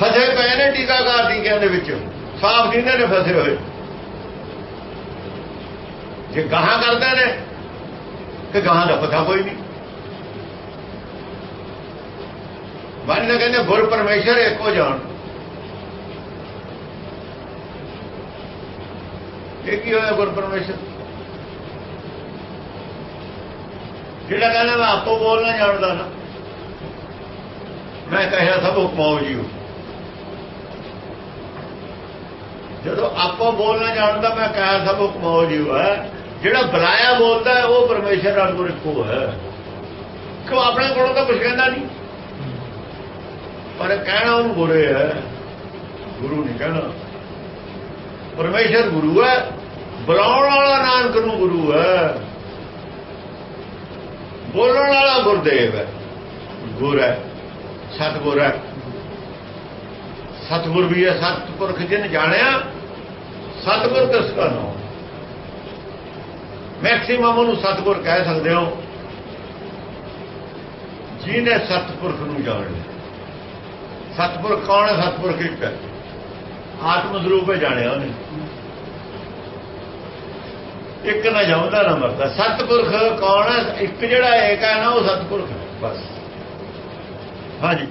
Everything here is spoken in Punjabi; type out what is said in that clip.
ਫਸੇ ਪਏ ਨੇ ਟੀਕਾਕਾਰ ਟੀਕਿਆਂ ਦੇ ਵਿੱਚ। ਸਾਫ਼ ਜਿਨ੍ਹਾਂ ਨੇ ਫਸੇ ਹੋਏ? ਜੇ ਗਾਹਾਂ ਕਰਦੇ ਨੇ ਕਿ ਗਾਹਾਂ ਦਾ ਪਤਾ ਕੋਈ ਨਹੀਂ। ਬਾਣੀ ਦਾ ਕਹਿੰਦੇ, ਗੁਰ ਪਰਮੇਸ਼ਰ ਇੱਕੋ ਜਾਣ। ਇਹ ਕੀ ਹੋਇਆ ਗੁਰ ਪਰਮੇਸ਼ਰ? ਜਿਹੜਾ ਕਹਿੰਦਾ, ਮੈਂ ਆਪੋ ਬੋਲਣਾ ਜਾਣਦਾ ਨਾ, ਮੈਂ ਕਹਿਆ ਸਭ ਹੁਕਮਾਓ ਜੀਓ ਜਦੋਂ ਆਪਾਂ ਬੋਲਣਾ ਜਾਣਦਾ ਮੈਂ ਕਹਿਆ ਸਭ ਹੁਕਮਾਓ ਜੀਓ ਹੈ। ਜਿਹੜਾ ਬੁਲਾਇਆ ਬੋਲਦਾ ਹੈ, ਉਹ ਪਰਮੇਸ਼ਰ ਨਾਲ ਗੁਰ ਇੱਕੋ ਹੈ। ਕਿਉਂ ਆਪਣੇ ਕੋਲੋਂ ਤਾਂ ਕੁਝ ਕਹਿੰਦਾ ਨਹੀਂ? ਪਰ ਕਹਿਣਾ ਉਹਨੂੰ ਗੁਰੇ ਹੈ। ਗੁਰੂ ਨਹੀਂ ਕਹਿਣਾ। ਪਰਮੇਸ਼ਰ ਗੁਰੂ ਹੈ। ਬੁਲਾਉਣ ਵਾਲਾ ਨਾਨਕ ਨੂੰ ਗੁਰੂ ਹੈ। ਬੋਲਣ ਵਾਲਾ ਗੁਰਦੇਵ ਹੈ। ਗੁਰ ਹੈ। ਸਤਿਗੁਰ ਹੈ। ਸਤਿਗੁਰ ਵੀ ਹੈ ਸਤਿਪੁਰਖ ਜਿਨ ਜਾਣਿਆ, ਸਤਿਗੁਰ ਕਿਸ ਕਾ ਨਾਮ? ਮੈਕਸਿਮਮ ਉਹਨੂੰ ਸਤਿਗੁਰ ਕਹਿ ਸਕਦੇ ਹੋ। ਜਿਹਨੇ ਸਤਿਪੁਰਖ ਨੂੰ ਜਾਣ ਲਿਆ ਸਤਿਪੁਰਖ ਕੌਣ ਹੈ? ਸਤਿਪੁਰਖ ਇੱਕ ਹੈ? ਆਤਮ ਸਰੂਪ ਹੈ ਜਾਣਿਆ ਉਹਨੇ। ਇੱਕ ਨਾ ਜਾਉਂਦਾ ਨਾ ਮਰਦਾ। ਸਤਪੁਰਖ ਕੌਣ ਹੈ? ਇੱਕ ਜਿਹੜਾ ਏਕ ਹੈ ਨਾ, ਉਹ ਸਤਿਪੁਰਖ ਹੈ। ਬਸ। ਹਾਂਜੀ।